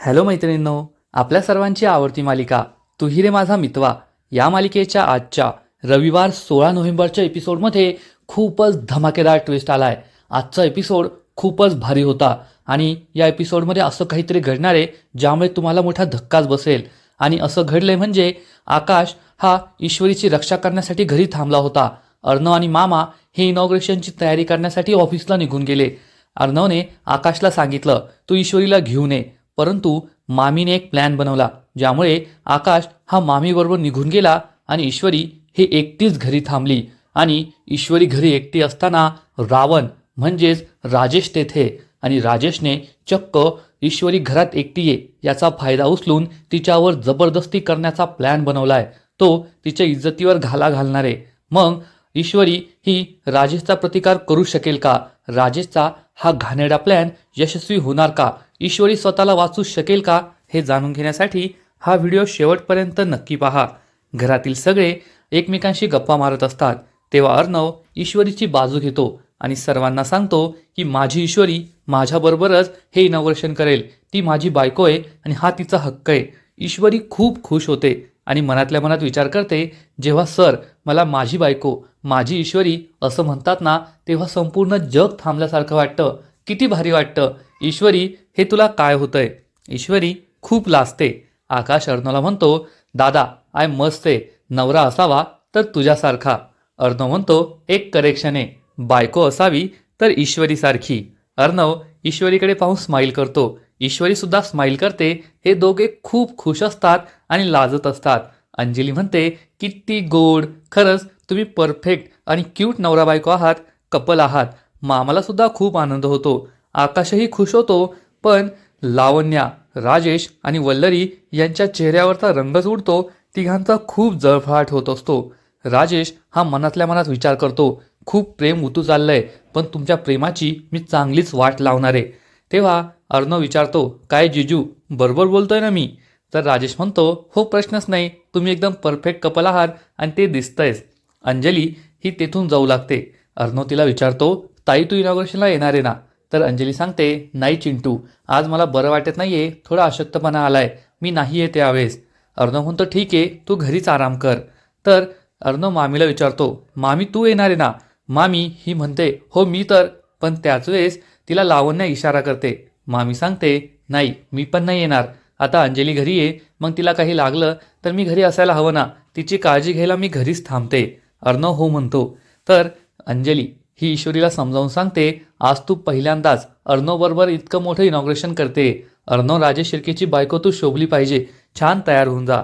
Hello मैत्रिणींनो आपल्या सर्वांची आवडती मालिका तुही रे माझा मितवा या मालिकेच्या आजच्या रविवार सोळा नोव्हेंबरच्या एपिसोडमध्ये खूपच धमाकेदार ट्विस्ट आला आहे आजचा एपिसोड खूपच भारी होता आणि या एपिसोडमध्ये असं काहीतरी घडणार आहे ज्यामुळे तुम्हाला मोठा धक्काच बसेल. आणि असं घडलंय म्हणजे आकाश हा ईश्वरीची रक्षा करण्यासाठी घरी थांबला होता. अर्णव आणि मामा हे इनॉग्रेशनची तयारी करण्यासाठी ऑफिसला निघून गेले. अर्णवने आकाशला सांगितलं तू ईश्वरीला घेऊन ये परंतु मामीने एक प्लॅन बनवला ज्यामुळे आकाश हा मामीबरोबर निघून गेला आणि ईश्वरी हे एकटीच घरी थांबली आणि ईश्वरी घरी एकटी असताना रावण म्हणजेच राजेश तेथे आणि राजेशने चक्क ईश्वरी घरात एकटी ये याचा फायदा उचलून तिच्यावर जबरदस्ती करण्याचा प्लॅन बनवलाय. तो तिच्या इज्जतीवर घाला घालणार आहे. मग ईश्वरी ही राजेशचा प्रतिकार करू शकेल का? राजेशचा हा घाणेरडा प्लॅन यशस्वी होणार का? ईश्वरी स्वतःला वाचू शकेल का हे जाणून घेण्यासाठी हा व्हिडिओ शेवटपर्यंत नक्की पहा. घरातील सगळे एकमेकांशी गप्पा मारत असतात. तेव्हा अर्णव ईश्वरीची बाजू घेतो आणि सर्वांना सांगतो की माझी ईश्वरी माझ्याबरोबरच हे इनॉग्रेशन करेल. ती माझी बायको आहे आणि हा तिचा हक्क आहे. ईश्वरी खूप खुश होते आणि मनातल्या मनात विचार करते जेव्हा सर मला माझी बायको माझी ईश्वरी असं म्हणतात ना तेव्हा संपूर्ण जग थांबल्यासारखं वाटतं. किती भारी वाटतं. ईश्वरी हे तुला काय होतंय? ईश्वरी खूप लाजते. आकाश अर्णवला म्हणतो दादा आय मस्त आहे. नवरा असावा तर तुझ्यासारखा. अर्णव म्हणतो एक करेक्शन आहे बायको असावी तर ईश्वरीसारखी. अर्णव ईश्वरीकडे पाहून स्माईल करतो. ईश्वरीसुद्धा स्माईल करते. हे दोघे खूप खुश असतात आणि लाजत असतात. अंजली म्हणते किती गोड. खरंच तुम्ही परफेक्ट आणि क्यूट नवरा बायको आहात. कपल आहात. मामालासुद्धा खूप आनंद होतो. आकाशही खुश होतो पण लावण्या राजेश आणि वल्लरी यांच्या चेहऱ्यावरचा रंगच उडतो तिघांचा खूप जळफळाट होत असतो. राजेश हा मनातल्या मनात विचार करतो खूप प्रेम उतू चाललंय पण तुमच्या प्रेमाची मी चांगलीच वाट लावणार आहे. तेव्हा अर्णव विचारतो काय जिजू बरोबर बोलतोय ना मी? तर राजेश म्हणतो हो प्रश्नच नाही तुम्ही एकदम परफेक्ट कपल आहात आणि ते दिसतंयच. अंजली ही तेथून जाऊ लागते. अर्णव तिला विचारतो ताई तू इनॉग्रेशनला येणार आहे ना? तर अंजली सांगते नाही चिंटू आज मला बरं वाटत नाही आहे थोडा अशक्तपणा आलाय मी नाही येते यावेळेस. अर्णव म्हणतो ठीक आहे तू घरीच आराम कर. तर अर्णव मामीला विचारतो मामी तू येणार आहे ना? मामी ही म्हणते हो मी तर. पण त्याच वेळेस तिला लावण्या इशारा करते. मामी सांगते नाही मी पण नाही येणार. आता अंजली घरी ये मग तिला काही लागलं तर मी घरी असायला हवं ना. तिची काळजी घ्यायला मी घरीच थांबते. अर्णव हो म्हणतो. तर अंजली ही ईश्वरीला समजावून सांगते आज तू पहिल्यांदाच अर्णवबरोबर इतकं मोठं इनॉग्रेशन करते. अर्णव राजेश शिर्केची बायको तू शोभली पाहिजे. छान तयार होऊन जा.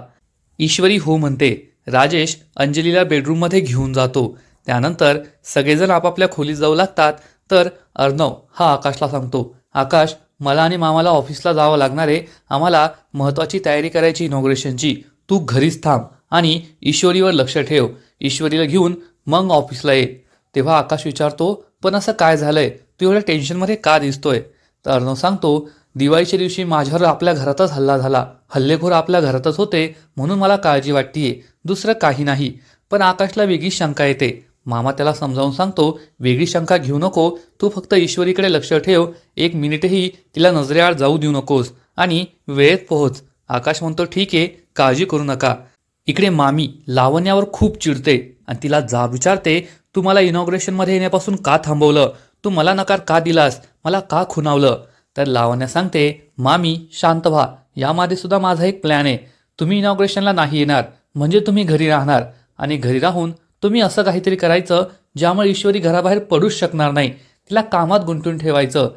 ईश्वरी हो म्हणते. राजेश अंजलीला बेडरूममध्ये घेऊन जातो. त्यानंतर सगळेजण आपापल्या खोलीत जाऊ लागतात. तर अर्णव हा आकाशला सांगतो आकाश मला आणि मामाला ऑफिसला जावं लागणार आहे. आम्हाला महत्त्वाची तयारी करायची इनॉग्रेशनची तू घरीच थांब आणि ईश्वरीवर लक्ष ठेव. ईश्वरीला घेऊन मग ऑफिसला ये. तेव्हा आकाश विचारतो पण असं काय झालंय? तू एवढ्या टेन्शनमध्ये का दिसतोय? तर अर्णव सांगतो दिवाळीच्या दिवशी माझ्यावर आपल्या घरातच हल्ला झाला. हल्लेखोर आपल्या घरातच होते म्हणून मला काळजी वाटतीये. दुसरं काही नाही. पण आकाशला वेगळीच शंका येते. मामा त्याला समजावून सांगतो वेगळी शंका घेऊ नको. तू फक्त ईश्वरीकडे लक्ष ठेव. एक मिनिटही तिला नजरेआड जाऊ देऊ नकोस. आणि वेळेत पोहोच. आकाश म्हणतो ठीक आहे काळजी करू नका. इकडे मामी लावण्यावर खूप चिडते आणि तिला जाब विचारते तू मला इनॉग्रेशनमध्ये येण्यापासून का थांबवलं? तू मला नकार का दिलास? मला का खुनावलं? तर लावण्या सांगते मामी शांत व्हा. यामध्ये सुद्धा माझा एक प्लॅन आहे. तुम्ही इनॉग्रेशनला नाही येणार. म्हणजे तुम्ही घरी राहणार. आणि घरी राहून तुम्ही असं काहीतरी करायचं ज्यामुळे ईश्वरी घराबाहेर पडूच शकणार नाही. तिला कामात गुंतून ठेवायचं.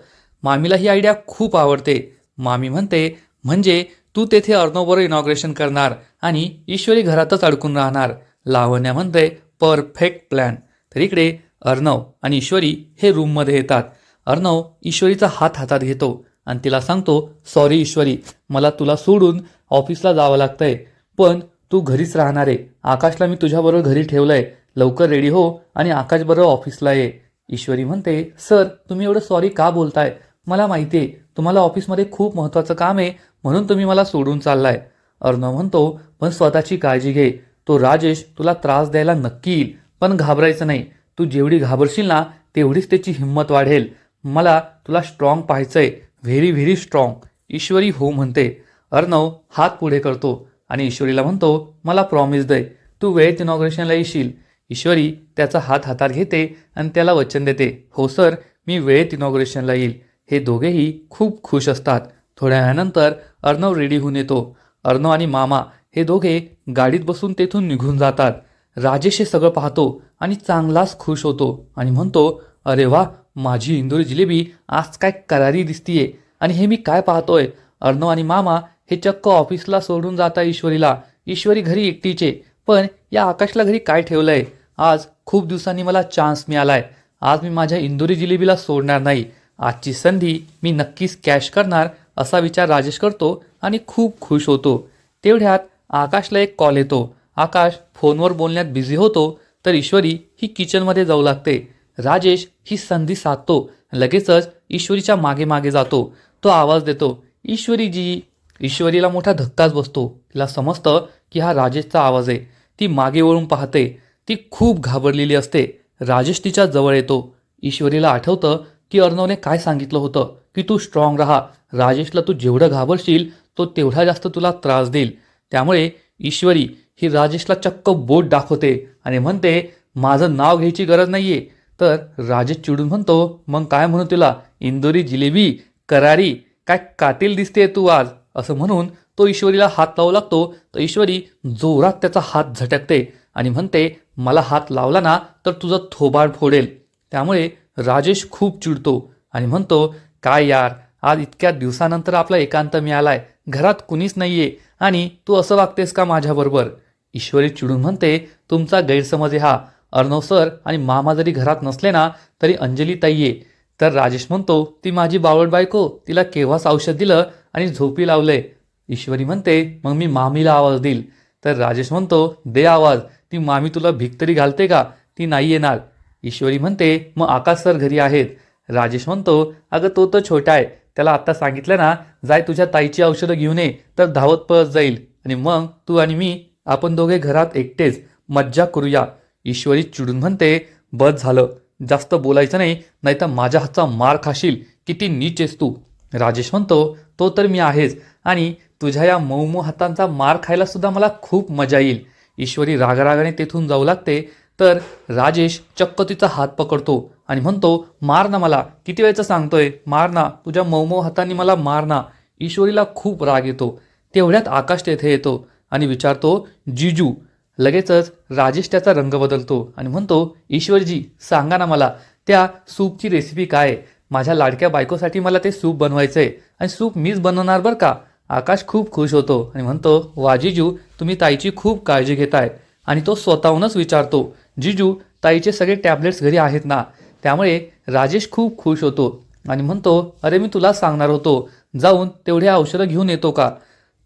मामीला ही आयडिया खूप आवडते. मामी म्हणते म्हणजे तू तेथे अर्णवबरोबर इनॉग्रेशन करणार आणि ईश्वरी घरातच अडकून राहणार. लावण्या म्हणते परफेक्ट प्लॅन तर इकडे अर्णव आणि ईश्वरी हे रूममध्ये येतात. अर्णव ईश्वरीचा हात हातात घेतो आणि तिला सांगतो सॉरी ईश्वरी मला तुला सोडून ऑफिसला जावं लागतंय पण तू घरीच राहणार आहे. आकाशला मी तुझ्याबरोबर घरी ठेवलंय. लवकर रेडी हो आणि आकाशबरोबर ऑफिसला ये. ईश्वरी म्हणते सर तुम्ही एवढं सॉरी का बोलताय? मला माहिती आहे तुम्हाला ऑफिसमध्ये खूप महत्त्वाचं काम आहे म्हणून तुम्ही मला सोडून चाललाय. अर्णव म्हणतो पण स्वतःची काळजी घे. तो राजेश तुला त्रास द्यायला नक्की येईल. पण घाबरायचं नाही. तू जेवढी घाबरशील ना तेवढीच त्याची हिंमत वाढेल. मला तुला स्ट्रॉंग आहे व्हेरी व्हेरी स्ट्रॉंग ईश्वरी हो म्हणते. अर्णव हात पुढे करतो आणि ईश्वरीला म्हणतो मला प्रॉमिस दे. तू वेळेत इनॉग्रेशनला येशील. ईश्वरी त्याचा हात हातात घेते आणि त्याला वचन देते. हो सर. मी वेळेत इनॉग्रेशनला येईल. हे दोघेही खूप खुश असतात. थोड्या वेळानंतर अर्णव रेडी होऊन येतो. अर्णव आणि मामा हे दोघे गाडीत बसून तेथून निघून जातात. राजेश हे सगळं पाहतो आणि चांगलाच खुश होतो आणि म्हणतो अरे वा माझी इंदोरी जिलेबी आज काय करारी दिसतीये. आणि हे मी काय पाहतोय? अर्णव आणि मामा हे चक्क ऑफिसला सोडून जाता ईश्वरीला. ईश्वरी घरी एकटीचे. पण या आकाशला घरी काय ठेवलंय? आज खूप दिवसांनी मला चान्स मिळालाय. आज मी माझ्या इंदोरी जिलेबीला सोडणार नाही. आजची संधी मी नक्कीच कॅश करणार असा विचार राजेश करतो आणि खूप खुश होतो. तेवढ्यात आकाशला एक कॉल येतो. आकाश फोनवर बोलण्यात बिझी होतो तर ईश्वरी ही किचनमध्ये जाऊ लागते. राजेश ही संधी साधतो. लगेचच ईश्वरीच्या मागे मागे जातो. तो आवाज देतो ईश्वरीजी. ईश्वरीला मोठा धक्काच बसतो. तिला समजतं की हा राजेशचा आवाज आहे. ती मागे वळून पाहते. ती खूप घाबरलेली असते. राजेश तिच्या जवळ येतो. ईश्वरीला आठवतं की अर्णवने काय सांगितलं होतं की तू स्ट्रॉंग राहा. राजेशला तू जेवढं घाबरशील तो तेवढा जास्त तुला त्रास देईल. त्यामुळे ईश्वरी ही राजेशला चक्क बोट दाखवते आणि म्हणते माझं नाव घ्यायची गरज नाहीये. तर राजेश चिडून म्हणतो मग काय म्हणू तुला? इंदोरी जिलेबी करारी काय कातील दिसते तू आज? असं म्हणून तो ईश्वरीला हात लावू लागतो. तर ईश्वरी जोरात त्याचा हात झटकते आणि म्हणते मला हात लावला ना तर तुझं थोबाड फोडेल. त्यामुळे राजेश खूप चिडतो आणि म्हणतो काय यार आज इतक्या दिवसानंतर आपला एकांत मिळालाय. घरात कुणीच नाहीये आणि तू असं वागतेस का माझ्याबरोबर? ईश्वरी चिडून म्हणते तुमचा गैरसमज आहे हा. अर्णव सर आणि मामा जरी घरात नसले ना तरी अंजली ताई आहे तर राजेश म्हणतो ती माझी बावळ बायको. तिला केव्हाच औषध दिलं आणि झोपी लावलंय ईश्वरी म्हणते मग मी मामीला आवाज देईल तर राजेश म्हणतो दे आवाज. ती मामी तुला भीक तरी घालते का? ती नाही येणार ईश्वरी म्हणते मग आकाश सर घरी आहेत राजेश म्हणतो अगं तो तर छोटा आहे. त्याला आत्ता सांगितलं ना जाय तुझ्या ताईची औषधं घेऊन ये. तर धावत पळत जाईल. आणि मग तू आणि मी आपण दोघे घरात एकटेच मज्जा करूया. ईश्वरी चिडून म्हणते बस झालं. जास्त बोलायचं नाही नाहीतर माझ्या हातचा मार खाशील. किती नीच आहेस तू. राजेश म्हणतो तो तर मी आहेच आणि तुझ्या या मऊ मऊ हातांचा मार खायला सुद्धा मला खूप मजा येईल. ईश्वरी रागरागाने तेथून जाऊ लागते. तर राजेश चक्क तिचा हात पकडतो आणि म्हणतो मार ना मला. किती वेळचं सांगतोय? मार ना. तुझ्या मऊ मऊ हातांनी मला मार ना. ईश्वरीला खूप राग येतो. तेवढ्यात आकाश तेथे येतो. आणि विचारतो जिजू लगेचच राजेश त्याचा रंग बदलतो आणि म्हणतो ईश्वरजी सांगा ना मला त्या सूपची रेसिपी काय? माझ्या लाडक्या बायकोसाठी मला ते सूप बनवायचंय आणि सूप मीच बनवणार बरं का? आकाश खूप खुश होतो आणि म्हणतो वा जिजू तुम्ही ताईची खूप काळजी घेताय. आणि तो स्वतःहूनच विचारतो जिजू ताईचे सगळे टॅबलेट्स घरी आहेत ना? त्यामुळे राजेश खूप खुश होतो आणि म्हणतो अरे मी तुला सांगणार होतो जाऊन तेवढे औषधं घेऊन येतो का?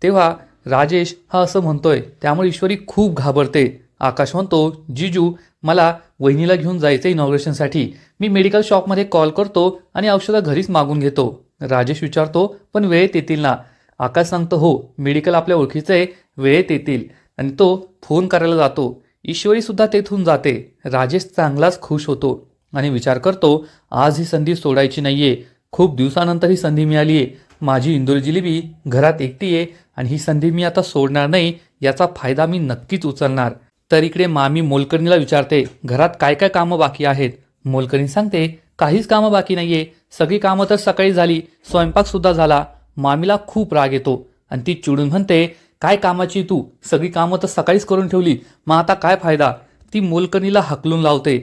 तेव्हा राजेश हा असं म्हणतोय त्यामुळे ईश्वरी खूप घाबरते. आकाश म्हणतो जिजू मला वहिनीला घेऊन जायचं इनॉग्रेशनसाठी मी मेडिकल शॉपमध्ये कॉल करतो आणि औषधं घरीच मागून घेतो. राजेश विचारतो पण वेळेत येतील ना? आकाश सांगतो हो मेडिकल आपल्या ओळखीचं आहे वेळेत येतील. आणि तो फोन करायला जातो. ईश्वरीसुद्धा तेथून जाते. राजेश चांगलाच खुश होतो आणि विचार करतो आज ही संधी सोडायची नाहीये. खूप दिवसानंतर ही संधी मिळाली आहे माझी इंदोरी जिलेबी घरात एकटी आहे आणि ही संधी मी आता सोडणार नाही याचा फायदा मी नक्कीच उचलणार. तर इकडे मामी मोलकर्णीला विचारते घरात काय काय कामं बाकी आहेत? मोलकर्णी सांगते काहीच कामं बाकी नाहीये. सगळी कामं तर सकाळी झाली स्वयंपाक सुद्धा झाला. मामीला खूप राग येतो आणि ती चिडून म्हणते काय कामाची तू? सगळी कामं तर सकाळीच करून ठेवली. मग आता काय फायदा? ती मोलकर्णीला हकलून लावते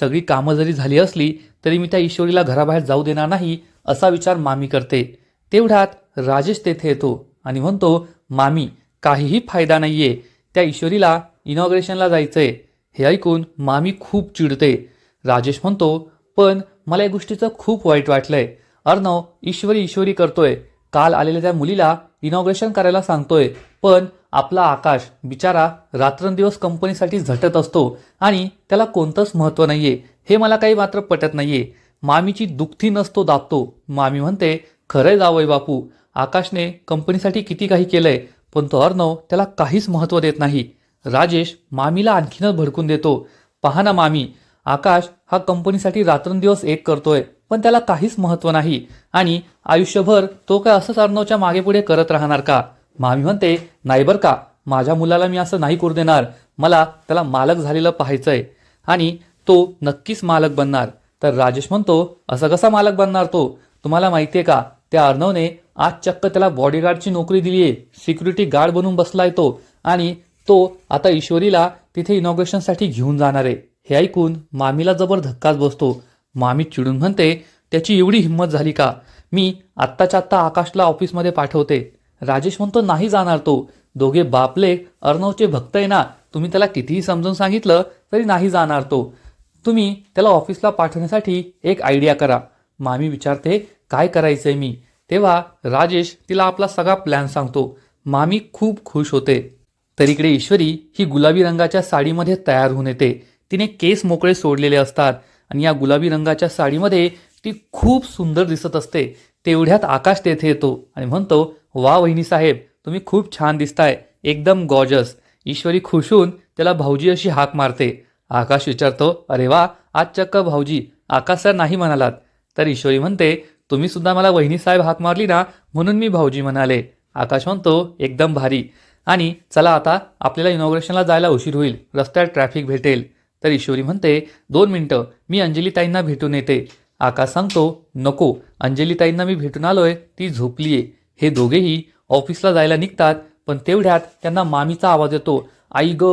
सगळी कामं जरी झाली असली तरी मी त्या ईश्वरीला घराबाहेर जाऊ देणार नाही असा विचार मामी करते. तेवढ्यात राजेश तेथे येतो आणि म्हणतो मामी काहीही फायदा नाहीये. त्या ईश्वरीला इनॉग्रेशनला जायचंय. हे ऐकून मामी खूप चिडते. राजेश म्हणतो पण मला या गोष्टीचं खूप वाईट वाटलंय. अर्णव ईश्वरी ईश्वरी करतोय. काल आलेल्या त्या मुलीला इनॉग्रेशन करायला सांगतोय. पण आपला आकाश बिचारा रात्रंदिवस कंपनीसाठी झटत असतो आणि त्याला कोणतंच महत्त्व नाहीये. हे मला काही मात्र पटत नाहीये. मामीची दुःखी नसतो दाबतो. मामी म्हणते खरंय जावय बापू. आकाशने कंपनीसाठी किती काही केलंय पण तो अर्णव त्याला काहीच महत्त्व देत नाही. राजेश मामीला आणखीनच भडकून देतो. पहा ना मामी आकाश हा कंपनीसाठी रात्रंदिवस एक करतोय पण त्याला काहीच महत्त्व नाही. आणि आयुष्यभर तो काय असंच अर्णवच्या मागे पुढे करत राहणार का? मामी म्हणते नाही बरं का माझ्या मुलाला मी असं नाही करू देणार. मला त्याला मालक झालेलं पाहायचंय. आणि तो नक्कीच मालक बनणार. तर राजेश म्हणतो असं कसा मालक बनणार तो? तुम्हाला माहितीये का त्या अर्णवने आज चक्क त्याला बॉडीगार्डची नोकरी दिली आहे सिक्युरिटी गार्ड बनून बसलाय तो. आणि तो आता ईश्वरीला तिथे इनॉग्रेशनसाठी घेऊन जाणार आहे. हे ऐकून मामीला जबर धक्काच बसतो. मामी चिडून म्हणते त्याची एवढी हिंमत झाली का? मी आत्ताच्या आत्ता आकाशला ऑफिसमध्ये पाठवते. राजेश म्हणतो नाही जाणार तो. दोघे बापले अर्णवचे भक्त आहे ना. तुम्ही त्याला कितीही समजून सांगितलं तरी नाही जाणार तो. तुम्ही त्याला ऑफिसला पाठवण्यासाठी एक आयडिया करा. मामी विचारते काय करायचंय मी? तेव्हा राजेश तिला आपला सगळा प्लॅन सांगतो. मामी खूप खुश होते. तर इकडे ईश्वरी ही गुलाबी रंगाच्या साडीमध्ये तयार होऊन येते. तिने केस मोकळे सोडलेले असतात आणि या गुलाबी रंगाच्या साडीमध्ये ती खूप सुंदर दिसत असते. तेवढ्यात आकाश तेथे येतो आणि म्हणतो वा वहिनी साहेब तुम्ही खूप छान दिसताय. एकदम गॉजस ईश्वरी खुश होऊन त्याला भाऊजी अशी हाक मारते. आकाश विचारतो अरे वा आज चक्क भाऊजी आकाश सर नाही म्हणालात. तर ईश्वरी म्हणते तुम्ही सुद्धा मला वहिनी साहेब हाक मारली ना म्हणून मी भाऊजी म्हणाले. आकाश म्हणतो एकदम भारी. आणि चला आता आपल्याला इनॉग्रेशनला जायला उशीर होईल. रस्त्यात ट्रॅफिक भेटेल. तर ईश्वरी म्हणते दोन मिनटं मी अंजलीताईंना भेटून येते. आकाश सांगतो नको अंजलीताईंना मी भेटून आलोय ती झोपलीये. हे दोघेही ऑफिसला जायला निघतात पण तेवढ्यात त्यांना मामीचा आवाज येतो. आई ग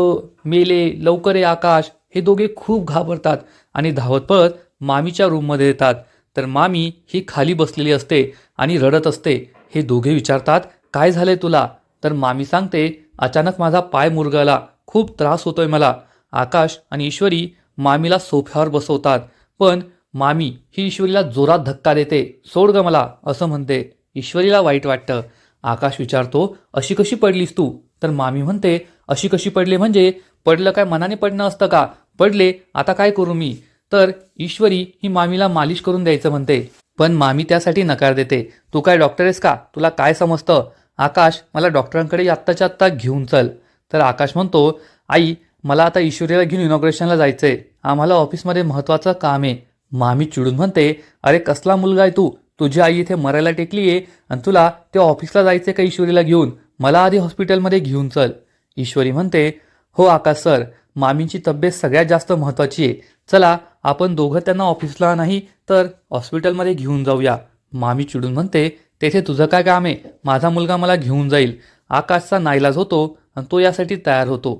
मेले लवकर ये आकाश. हे दोघे खूप घाबरतात आणि धावत पळत मामीच्या रूममध्ये येतात. तर मामी ही खाली बसलेली असते आणि रडत असते. हे दोघे विचारतात काय झालंय तुला? तर मामी सांगते अचानक माझा पाय मुरगळला. खूप त्रास होतोय मला. आकाश आणि ईश्वरी मामीला सोफ्यावर बसवतात. पण मामी ही ईश्वरीला जोरात धक्का देते. सोड ग मला असं म्हणते. ईश्वरीला वाईट वाटतं. आकाश विचारतो अशी कशी पडलीस तू? तर मामी म्हणते अशी कशी पडली म्हणजे पडलं काय मनाने पडणं असतं का? पडले आता काय करू मी? तर ईश्वरी ही मामीला मालिश करून द्यायचं म्हणते. पण मामी त्यासाठी नकार देते. तू काय डॉक्टर आहेस का? तुला काय समजतं? आकाश मला डॉक्टरांकडे आत्ताच्या आत्ता घेऊन चल. तर आकाश म्हणतो आई मला आता ईश्वरीला घेऊन इनॉग्रेशनला जायचंय. आम्हाला ऑफिसमध्ये महत्त्वाचं काम आहे. मामी चिडून म्हणते अरे कसला मुलगा आहे तू? तुझी आई इथे मरायला टेकली आहे आणि तुला ते ऑफिसला जायचं का ईश्वरीला घेऊन? मला आधी हॉस्पिटलमध्ये घेऊन चल. ईश्वरी म्हणते हो आकाश सर मामींची तब्येत सगळ्यात जास्त महत्त्वाची आहे. चला आपण दोघं त्यांना ऑफिसला नाही तर हॉस्पिटलमध्ये घेऊन जाऊया. मामी चिडून म्हणते तेथे तुझं काय काम आहे? माझा मुलगा मला घेऊन जाईल. आकाशचा नाईलाज होतो आणि तो यासाठी तयार होतो.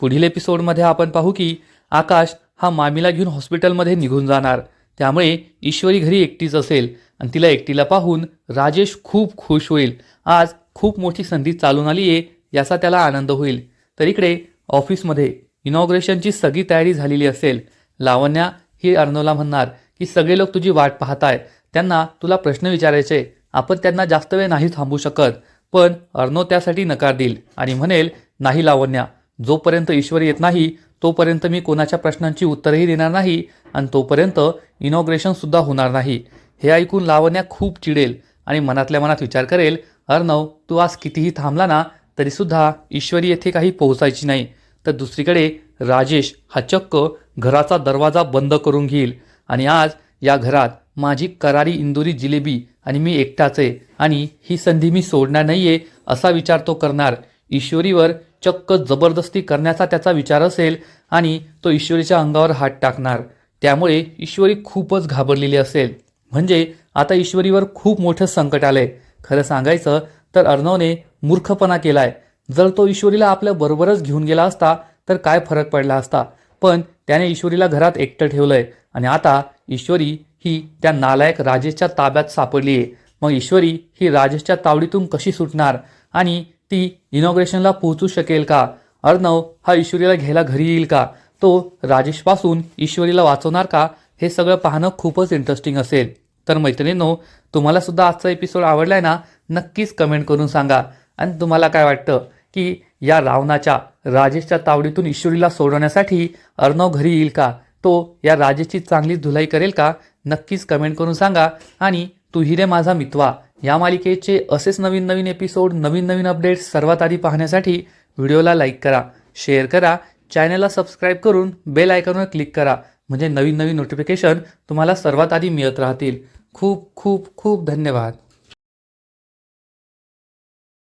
पुढील एपिसोडमध्ये आपण पाहू की आकाश हा मामीला घेऊन हॉस्पिटलमध्ये निघून जाणार. त्यामुळे ईश्वरी घरी एकटीच असेल आणि तिला एकटीला पाहून राजेश खूप खुश होईल. आज खूप मोठी संधी चालून आली आहे याचा त्याला आनंद होईल. तर इकडे ऑफिसमध्ये इनॉग्रेशनची सगळी तयारी झालेली असेल. लावण्या ही अर्णवला म्हणणार की सगळे लोक तुझी वाट पाहताय त्यांना तुला प्रश्न विचारायचे. आपण त्यांना जास्त वेळ नाही थांबू शकत. पण अर्णव त्यासाठी नकार देईल आणि म्हणेल नाही लावण्या. जोपर्यंत ईश्वर येत नाही तोपर्यंत मी कोणाच्या प्रश्नांची उत्तरही देणार नाही आणि तोपर्यंत इनॉग्रेशनसुद्धा होणार नाही. हे ऐकून लावण्या खूप चिडेल आणि मनातल्या मनात विचार करेल अर्णव तू आज कितीही थांबला ना तरीसुद्धा ईश्वरी येथे काही पोहोचायची नाही. तर दुसरीकडे राजेश हा चक्क घराचा दरवाजा बंद करून घेईल आणि आज या घरात माझी करारी इंदुरी जिलेबी आणि मी एकटाच आहे आणि ही संधी मी सोडणार नाही आहे असा विचार तो करणार. ईश्वरीवर चक्क जबरदस्ती करण्याचा त्याचा विचार असेल आणि तो ईश्वरीच्या अंगावर हात टाकणार. त्यामुळे ईश्वरी खूपच घाबरलेली असेल. म्हणजे आता ईश्वरीवर खूप मोठं संकट आलंय. खरं सांगायचं तर अर्णवने मूर्खपणा केलाय. जर तो ईश्वरीला आपल्या बरोबरच घेऊन गेला असता तर काय फरक पडला असता? पण त्याने ईश्वरीला घरात एकटं ठेवलंय. आणि आता ईश्वरी ही त्या नालायक राजेशच्या ताब्यात सापडली आहे मग ईश्वरी ही राजेशच्या तावडीतून कशी सुटणार? आणि ती इनॉग्रेशनला पोहोचू शकेल का? अर्णव हा ईश्वरीला घ्यायला घरी येईल का? तो राजेशपासून ईश्वरीला वाचवणार का? हे सगळं पाहणं खूपच इंटरेस्टिंग असेल. तर मैत्रिणींनो तुम्हाला सुद्धा आजचा एपिसोड आवडलाय ना? नक्कीच कमेंट करून सांगा. आणि तुम्हाला काय वाटतं? की या रावणाच्या राजेशच्या तावडीतून ईश्वरीला सोडवण्यासाठी अर्णव घरी येईल का? तो या राजेशची चांगली धुलाई करेल का? नक्कीच कमेंट करून सांगा. आणि तू हिरे माझा मितवा. या मालिकेचे असेच नवीन नवीन एपिसोड नवीन नवीन अपडेट्स सर्वात आधी पाहण्यासाठी व्हिडिओला लाईक करा. शेअर करा. चॅनलला सबस्क्राईब करून बेल आयकॉनवर क्लिक करा. म्हणजे नवीन नवीन नोटिफिकेशन तुम्हाला सर्वात आधी मिळत राहतील. खूप खूप खूप धन्यवाद.